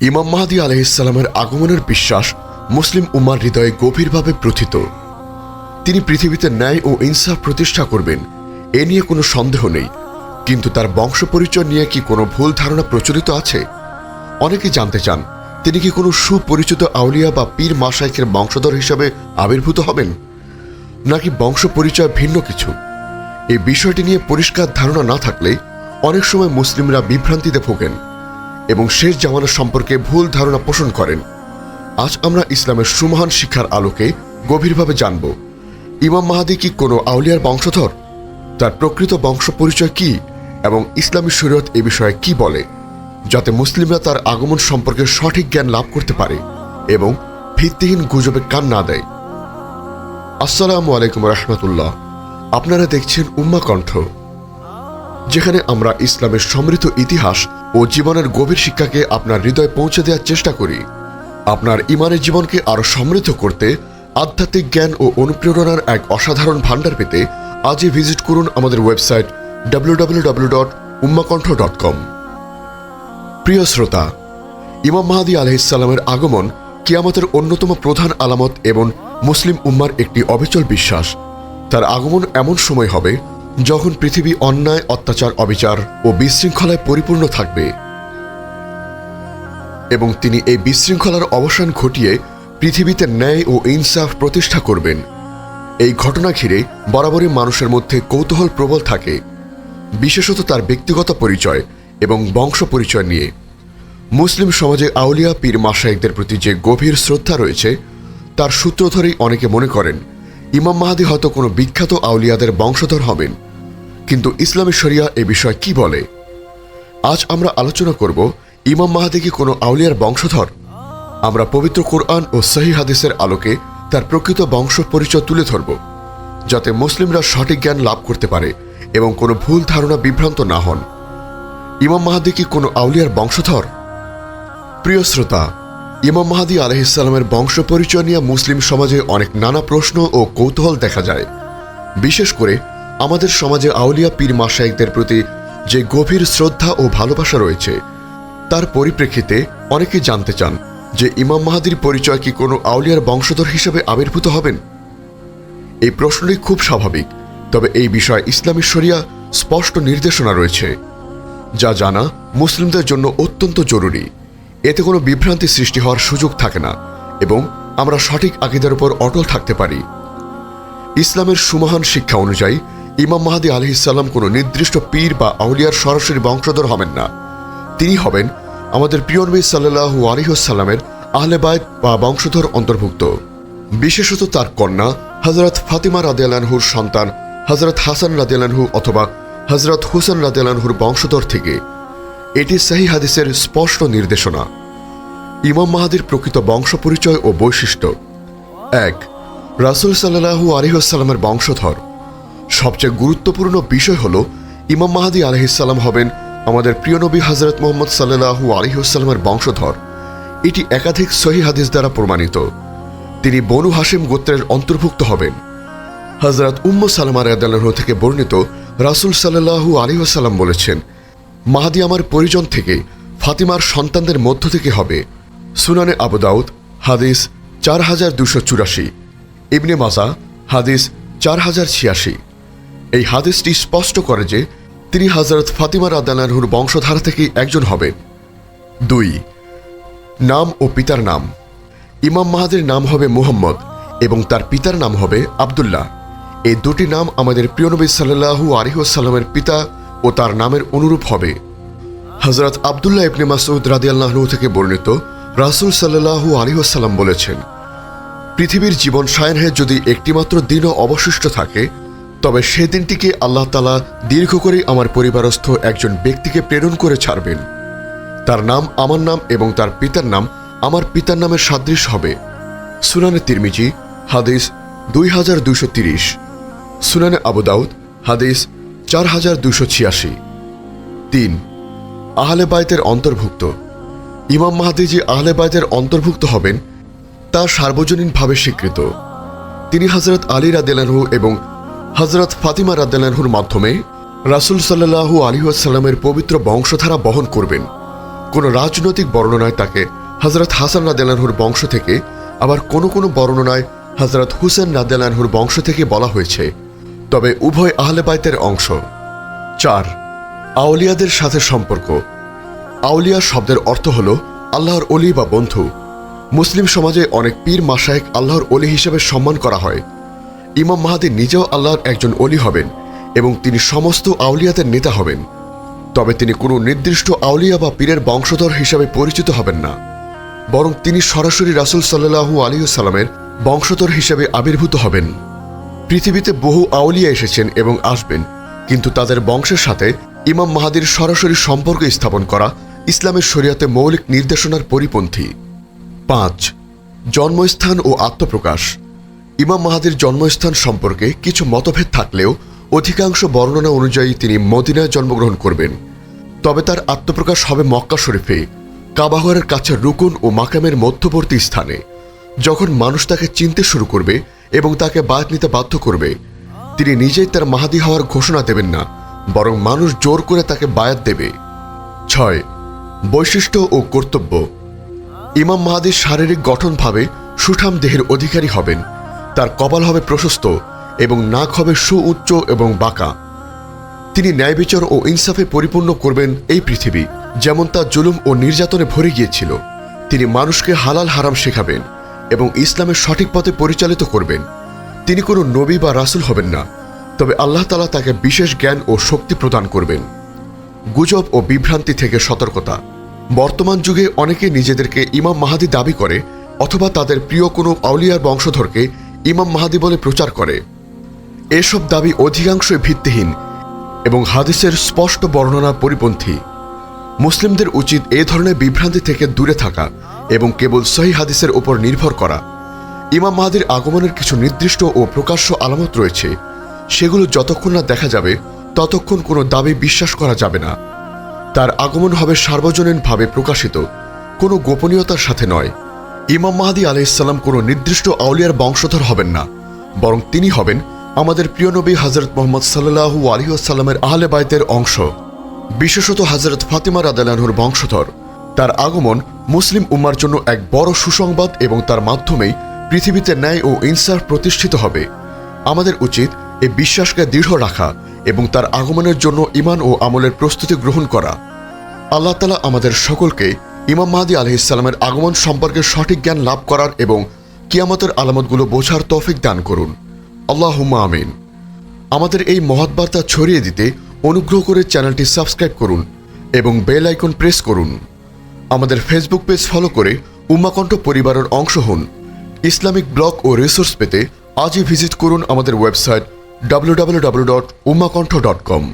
ইমাম মাহাদি আলহিসাল্লামের আগমনের বিশ্বাস মুসলিম উম্মার হৃদয়ে গভীরভাবে প্রথিত। তিনি পৃথিবীতে ন্যায় ও ইনসাফ প্রতিষ্ঠা করবেন, এ নিয়ে কোনো সন্দেহ নেই। কিন্তু তার বংশ পরিচয় নিয়ে কি কোনো ভুল ধারণা প্রচলিত আছে? অনেকে জানতে চান, তিনি কি কোনো সুপরিচিত আউলিয়া বা পীর মাসাইকের বংশধর হিসাবে আবির্ভূত হবেন? নাকি বংশ পরিচয় ভিন্ন কিছু? এই বিষয়টি নিয়ে পরিষ্কার ধারণা না থাকলে অনেক সময় মুসলিমরা বিভ্রান্তিতে ভোগেন। এবং শেষ জামানা সম্পর্কে ভুল ধারণা পোষণ করেন। আজ আমরা ইসলামের সুমহান শিক্ষার আলোকে গভীরভাবে জানব, ইমাম মাহাদি কি কোনো আউলিয়ার বংশধর? তার প্রকৃত বংশ পরিচয় কি এবং ইসলামী শরীয়ত এ বিষয়ে কি বলে, যাতে মুসলিমরা তার আগমন সম্পর্কে সঠিক জ্ঞান লাভ করতে পারে এবং ভিত্তিহীন গুজবে কান না দেয়। আসসালামু আলাইকুম রহমতুল্লাহ। আপনারা দেখছেন উম্মা কণ্ঠ যেখানে আমরা ইসলামের সমৃদ্ধ ইতিহাস ও জীবনের গভীর শিক্ষাকে আপনার হৃদয়ে পৌঁছে দেওয়ার চেষ্টা করি। আপনার ইমানের জীবনকে আরও সমৃদ্ধ করতে আধ্যাত্মিক জ্ঞান ও অনুপ্রেরণার এক অসাধারণ ভাণ্ডার পেতে আজই ভিজিট করুন আমাদের website W W W dot dot com প্রিয় শ্রোতা, ইমাম মাহাদি আলহিসাল্লামের আগমন কিয়ামতের অন্যতম প্রধান আলামত এবং মুসলিম উম্মার একটি অবিচল বিশ্বাস। তার আগমন এমন সময় হবে যখন পৃথিবী অন্যায়, অত্যাচার, অবিচার ও বিশৃঙ্খলায় পরিপূর্ণ থাকবে এবং তিনি এই বিশৃঙ্খলার অবসান ঘটিয়ে পৃথিবীতে ন্যায় ও ইনসাফ প্রতিষ্ঠা করবেন, এই ঘটনা ঘিরে বরাবরই মানুষের মধ্যে কৌতূহল প্রবল থাকে, বিশেষত তার ব্যক্তিগত পরিচয় এবং বংশ পরিচয় নিয়ে। মুসলিম সমাজে আউলিয়া পীর মাসাইকদের প্রতি যে গভীর শ্রদ্ধা রয়েছে, তার সূত্র ধরেই অনেকে মনে করেন, ইমাম মাহাদি হয়তো কোনো বিখ্যাত আউলিয়াদের বংশধর হবেন। কিন্তু ইসলামী শরিয়া এ বিষয়ে কি বলে? আজ আমরা আলোচনা করব ইমাম মাহাদি কি কোনো আউলিয়ার বংশধর? আমরা পবিত্র কোরআন ও সহি হাদিসের আলোকে তার প্রকৃত বংশ পরিচয় তুলে ধরব, যাতে মুসলিমরা সঠিক জ্ঞান লাভ করতে পারে এবং কোনো ভুল ধারণা বিভ্রান্ত না হন। ইমাম মাহাদি কি কোনো আউলিয়ার বংশধর? প্রিয় শ্রোতা, ইমাম মাহাদি আলহিসাল্লামের বংশ পরিচয় নিয়ে মুসলিম সমাজে অনেক নানা প্রশ্ন ও কৌতূহল দেখা যায়। বিশেষ করে আমাদের সমাজে আউলিয়া পীর মাসাইকদের প্রতি যে গভীর শ্রদ্ধা ও ভালোবাসা রয়েছে, তার পরিপ্রেক্ষিতে অনেকে জানতে চান যে ইমাম মাহাদির পরিচয় কি কোনো আউলিয়ার বংশধর হিসেবে আবির্ভূত হবেন? এই প্রশ্নটি খুব স্বাভাবিক, তবে এই বিষয়ে ইসলামী শরিয়া স্পষ্ট নির্দেশনা রয়েছে। যা জানা মুসলিমদের জন্য অত্যন্ত জরুরি। এতে কোনো বিভ্রান্তি সৃষ্টি হওয়ার সুযোগ থাকে না এবং আমরা সঠিক আকিদার উপর অটল থাকতে পারি। ইসলামের সুমহান শিক্ষা অনুযায়ী ইমাম মাহাদি আলি ইসাল্লাম কোনো নির্দিষ্ট পীর বা আউলিয়ার সরাসরি বংশধর হবেন না। তিনি হবেন আমাদের প্রিয় নবী সাল্লাহু আলিহসাল্লামের আহলেবায়ত বা বংশধর অন্তর্ভুক্ত। বিশেষত তার কন্যা হজরত ফাতিমা রাদিয়ালানহুর সন্তান হজরত হাসান রাদিয়ালানহু অথবা হজরত হুসেন রাদিয়ালানহুর বংশধর থেকে। এটি সাহি হাদিসের স্পষ্ট নির্দেশনা। ইমাম মাহাদির প্রকৃত বংশ পরিচয় ও বৈশিষ্ট্য। এক, রাসুল সাল্লাহু আলিহাস্লামের বংশধর। সবচেয়ে গুরুত্বপূর্ণ বিষয় হল, ইমাম মাহাদি আলহিসাল্লাম হবেন আমাদের প্রিয় নবী হজরত মোহাম্মদ সাল্লাহু আলিহাস্লামের বংশধর। এটি একাধিক সহি হাদিস দ্বারা প্রমাণিত। তিনি বনু হাসিম গোত্রের অন্তর্ভুক্ত হবেন। হজরত উম্ম সালামা রায়দাল্লাহ থেকে বর্ণিত রাসুল সাল্লাহু আলিহাসাল্লাম বলেছেন, মাহাদি আমার পরিজন থেকে ফাতিমার সন্তানদের মধ্য থেকে হবে। সুনানে আবুদাউদ হাদিস চার হাজার দুশো চুরাশি। ইবনে মাজা, হাদিস চার হাজার ছিয়াশি। এই হাদিসটি স্পষ্ট করে যে তিনি হজরত ফাতিমা রাদানাহুর বংশধারা থেকে একজন হবেন দুই, নাম ও পিতার নাম। ইমাম মাহাদের নাম হবে মুহাম্মদ এবং তার পিতার নাম হবে আবদুল্লাহ। এই দুটি নাম আমাদের প্রিয়নবী সাল্লাহু আলিহাসাল্লামের পিতা ও তার নামের অনুরূপ হবে। হজরত আবদুল্লাহ ইবনে মাসুদ রাদিয়াল্লাহু থেকে বর্ণিত রাসুল সাল্লাহু আলিহাসাল্লাম বলেছেন, পৃথিবীর জীবন সায়নহে যদি একটিমাত্র দিনও অবশিষ্ট থাকে তবে সে দিনটিকে আল্লাহ তালা দীর্ঘ করে আমার পরিবারস্থ একজন ব্যক্তিকে প্রেরণ করে ছাড়বেন। তার নাম আমার নাম এবং তার পিতার নাম আমার পিতার নামের সাদৃশ হবে। সুনানে তিরমিজি, হাদিস দুই হাজার দুশো তিরিশ। সুনানে আবুদাউদ হাদিস চার হাজার দুশো ছিয়াশি। তিন, আহলে বায়তের অন্তর্ভুক্ত। ইমাম মাহাদি যে আহলে বায়তের অন্তর্ভুক্ত হবেন, তা সার্বজনীনভাবে স্বীকৃত। তিনি হজরত আলী রাদেলানহু এবং হজরত ফাতিমা রাদেলানহুর মাধ্যমে রাসুল সাল্লাহু আলিহাসাল্লামের পবিত্র বংশধারা বহন করবেন। কোনো রাজনৈতিক বর্ণনায় তাকে হজরত হাসান রাদেলানহুর বংশ থেকে, আবার কোনো কোনো বর্ণনায় হজরত হুসেন রাদেলানহুর বংশ থেকে বলা হয়েছে। তবে উভয় আহলে বাইতের অংশ। চার, আউলিয়াদের সাথে সম্পর্ক। আউলিয়া শব্দের অর্থ হল আল্লাহর অলি বা বন্ধু। মুসলিম সমাজে অনেক পীর মাসায়েক আল্লাহর অলি হিসেবে সম্মান করা হয়। ইমাম মাহাদি নিজেও আল্লাহর একজন অলি হবেন এবং তিনি সমস্ত আউলিয়াদের নেতা হবেন। তবে তিনি কোনো নির্দিষ্ট আউলিয়া বা পীরের বংশধর হিসাবে পরিচিত হবেন না। বরং তিনি সরাসরি রাসুল সাল্লাহু আলিউসাল্লামের বংশধর হিসেবে আবির্ভূত হবেন। পৃথিবীতে বহু আউলিয়া এসেছেন এবং আসবেন, কিন্তু তাদের বংশের সাথে ইমাম মাহাদির সরাসরি সম্পর্ক স্থাপন করা ইসলামের শরীয়তে মৌলিক নির্দেশনার পরিপন্থী। পাঁচ, জন্মস্থান ও আত্মপ্রকাশ। ইমাম মাহাদির জন্মস্থান সম্পর্কে কিছু মতভেদ থাকলেও অধিকাংশ বর্ণনা অনুযায়ী তিনি মদিনায় জন্মগ্রহণ করবেন। তবে তার আত্মপ্রকাশ হবে মক্কা শরীফে, কাবাহরের কাছে রুকুন ও মাকামের মধ্যবর্তী স্থানে। যখন মানুষ তাকে চিনতে শুরু করবে এবং তাকে বায়াত নিতে বাধ্য করবে, তিনি নিজেই তার মাহাদি হওয়ার ঘোষণা দেবেন না, বরং মানুষ জোর করে তাকে বায়াত দেবে। ছয়, বৈশিষ্ট্য ও কর্তব্য। ইমাম মাহাদির শারীরিক গঠনভাবে সুঠাম দেহের অধিকারী হবেন। তার কপাল হবে প্রশস্ত এবং নাক হবে সুউচ্চ এবং বাঁকা। তিনি ন্যায়বিচার ও ইনসাফে পরিপূর্ণ করবেন এই পৃথিবী, যেমন তা জুলুম ও নির্যাতনে ভরে গিয়েছিল। তিনি মানুষকে হালাল হারাম শেখাবেন এবং ইসলামের সঠিক পথে পরিচালিত করবেন। তিনি কোনো নবী বা রাসুল হবেন না, তবে আল্লাহ তালা তাকে বিশেষ জ্ঞান ও শক্তি প্রদান করবেন। গুজব ও বিভ্রান্তি থেকে সতর্কতা। বর্তমান যুগে অনেকে নিজেদেরকে ইমাম মাহাদি দাবি করে অথবা তাদের প্রিয় কোনো আউলিয়ার বংশধরকে ইমাম মাহাদি বলে প্রচার করে। এসব দাবি অধিকাংশই ভিত্তিহীন এবং হাদিসের স্পষ্ট বর্ণনা পরিপন্থী। মুসলিমদের উচিত এ ধরনের বিভ্রান্তি থেকে দূরে থাকা এবং কেবল সহি হাদিসের উপর নির্ভর করা। ইমাম মাহাদির আগমনের কিছু নির্দিষ্ট ও প্রকাশ্য আলামত রয়েছে। সেগুলো যতক্ষণ না দেখা যাবে, ততক্ষণ কোনো দাবি বিশ্বাস করা যাবে না। তার আগমন হবে সার্বজনীনভাবে প্রকাশিত, কোনো গোপনীয়তার সাথে নয়। ইমাম মাহাদি আলাইসাল্লাম কোনো নির্দিষ্ট আউলিয়ার বংশধর হবেন না, বরং তিনি হবেন আমাদের প্রিয় নবী হজরত মোহাম্মদ সাল্লাহু আলহিউসাল্লামের আহলে বাইতের অংশ, বিশেষত হজরত ফাতিমা রাদালানহুর বংশধর। তার আগমন মুসলিম উম্মার জন্য এক বড় সুসংবাদ এবং তার মাধ্যমেই পৃথিবীতে ন্যায় ও ইনসাফ প্রতিষ্ঠিত হবে। আমাদের উচিত এই বিশ্বাসকে দৃঢ় রাখা এবং তার আগমনের জন্য ইমান ও আমলের প্রস্তুতি গ্রহণ করা। আল্লাহ তালা আমাদের সকলকে ইমাম মাহাদি আলহিসাল্লামের আগমন সম্পর্কে সঠিক জ্ঞান লাভ করার এবং কিয়ামতের আলামতগুলো বোঝার তৌফিক দান করুন। আল্লাহ আমিন। আমাদের এই মহৎ বার্তা ছড়িয়ে দিতে অনুগ্রহ করে চ্যানেলটি সাবস্ক্রাইব করুন এবং বেল আইকন প্রেস করুন। আমাদের ফেসবুক পেজ ফলো করে উম্মাকণ্ঠ পরিবারের অংশ হন। ইসলামিক ব্লগ ও রিসোর্স পেতে আজই ভিজিট করুন আমাদের website W W W dot Ummahkantho dot com